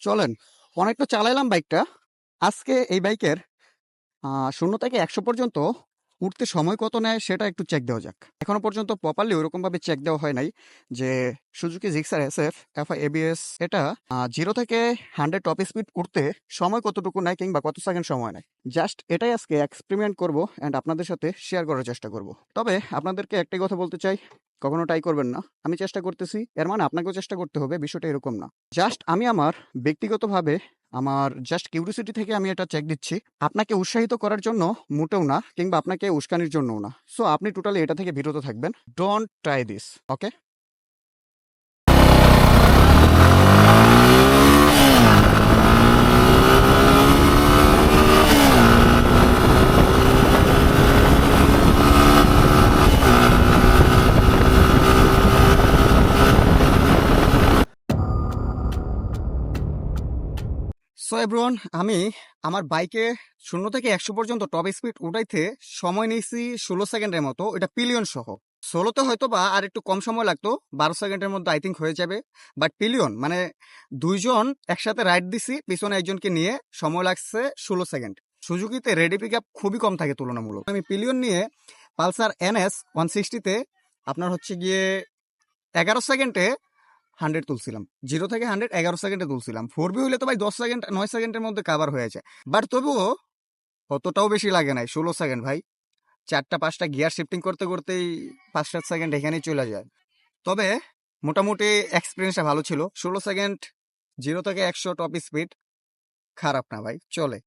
চলেন অনেকটা চালাইলাম বাইকটা আজকে এই বাইকের শূন্য থেকে একশো পর্যন্ত উঠতে সময় কত নেয় সেটা একটু চেক দেওয়া যাক। এখনও পর্যন্ত প্রপারলি ওরকম ভাবে চেক দেওয়া হয় নাই যে Suzuki Gixxer S F F ABS এটা জিরো থেকে হান্ড্রেড টপ স্পিড উঠতে সময় কতটুকু নেয় কিংবা কত সেকেন্ড সময় নেয়। জাস্ট এটাই আজকে এক্সপেরিমেন্ট করব অ্যান্ড আপনাদের সাথে শেয়ার করার চেষ্টা করব। তবে আপনাদেরকে একটাই কথা বলতে চাই, কখনো ট্রাই করবেন না। আমি চেষ্টা করতেছি, এর মানে আপনাকেও চেষ্টা করতে হবে, বিষয়টা এরকম না। জাস্ট আমি আমার ব্যক্তিগতভাবে আমার জাস্ট কিউরিসিটি থেকে আমি এটা চেক দিচ্ছি। আপনাকে উৎসাহিত করার জন্য মোটেও না, কিংবা আপনাকে উস্কানির জন্যও না। সো আপনি টোটালি এটা থেকে বিরত থাকবেন। Don't try this okay so everyone আমি আমার বাইকে শূন্য থেকে একশো পর্যন্ত টপ স্পিড উঠাইতে সময় নিয়েছি ষোলো সেকেন্ডের মতো। এটা পিলিয়ন সহ। ষোলোতে হয়তো বা আর একটু কম সময় লাগতো, বারো সেকেন্ডের মধ্যে আই থিঙ্ক হয়ে যাবে। বাট পিলিয়ন মানে দুইজন একসাথে রাইড দিছি, পিছনে একজনকে নিয়ে সময় লাগছে ষোলো সেকেন্ড। সুজুকিতে রেডি পিক আপ খুবই কম থাকে তুলনামূলক। আমি পিলিয়ন নিয়ে পালসার এনএস ওয়ান সিক্সটিতে আপনার হচ্ছে গিয়ে এগারো সেকেন্ডে হান্ড্রেড তুলছিলাম। জিরো থেকে হান্ড্রেড এগারো সেকেন্ডে তুলছিলাম। ফোর বি হইলে তো ভাই দশ সেকেন্ড নয় সেকেন্ডের মধ্যে কাভার হয়ে যায়। বাট তবুও অতটাও বেশি লাগে নাই, ষোলো সেকেন্ড ভাই। চারটা, পাঁচটা গিয়ার শিফটিং করতে করতেই পাঁচ, সাত সেকেন্ড এখানেই চলে যায়। তবে মোটামুটি এক্সপিরিয়েন্সটা ভালো ছিল। ষোলো সেকেন্ড জিরো থেকে একশো টপ স্পিড খারাপ না ভাই, চলে।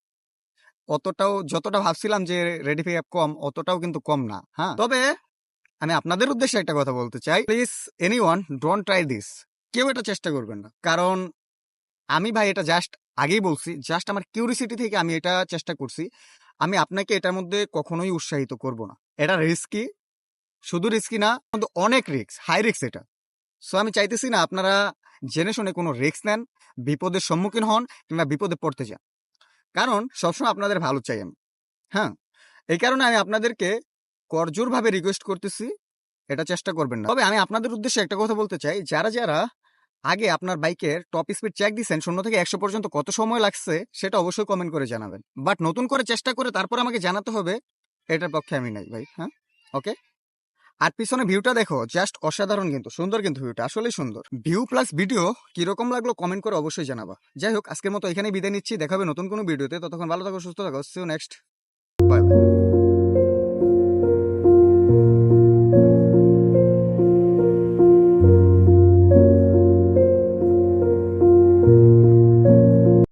অতটাও, যতটা ভাবছিলাম যে রেডি অ্যাপ কম, অতটাও কিন্তু কম না হ্যাঁ? তবে আমি আপনাদের উদ্দেশ্যে একটা কথা বলতে চাই। Please anyone don't try this কেউ এটা চেষ্টা করবেন না। কারণ আমি ভাই এটা জাস্ট আগেই বলছি জাস্ট আমার কিউরিসিটি থেকে আমি এটা চেষ্টা করছি। আমি আপনাকে এটার মধ্যে কখনোই উৎসাহিত করব না। এটা রিস্কি শুধু রিস্কি না কিন্তু অনেক রিস্ক হাই রিস্ক এটা। সো আমি চাইতেছি না আপনারা জেনে শুনে কোনো রিস্ক নেন বিপদের সম্মুখীন হন কিংবা বিপদে পড়তে যান। কারণ সবসময় আপনাদের ভালো চাই আমি। হ্যাঁ? এই কারণে আমি আপনাদেরকে করজোরভাবে রিকোয়েস্ট করতেছি, এটা চেষ্টা করবেন না। তবে আমি আপনাদের উদ্দেশ্যে একটা কথা বলতে চাই, যারা যারা আগে আপনার বাইকের টপ স্পিড চেক দিচ্ছেন শূন্য থেকে একশো পর্যন্ত কত সময় লাগছে সেটা অবশ্যই কমেন্ট করে জানাবেন। বাট নতুন করে চেষ্টা করে তারপর আমাকে জানাতে হবে, এটার পক্ষে আমি নাই ভাই হ্যাঁ? ওকে আর পিছনে ভিউটা দেখো জাস্ট অসাধারণ কিন্তু, সুন্দর কিন্তু ভিউটা আসলেই সুন্দর। ভিউ প্লাস ভিডিও কীরকম লাগল কমেন্ট করে অবশ্যই জানাবা। যাই হোক, আজকের মতো এখানে বিদায় নিচ্ছি, দেখাবে নতুন কোনো ভিডিওতে ততক্ষণ ভালো থাকো, সুস্থ থাকো সিউ নেক্সট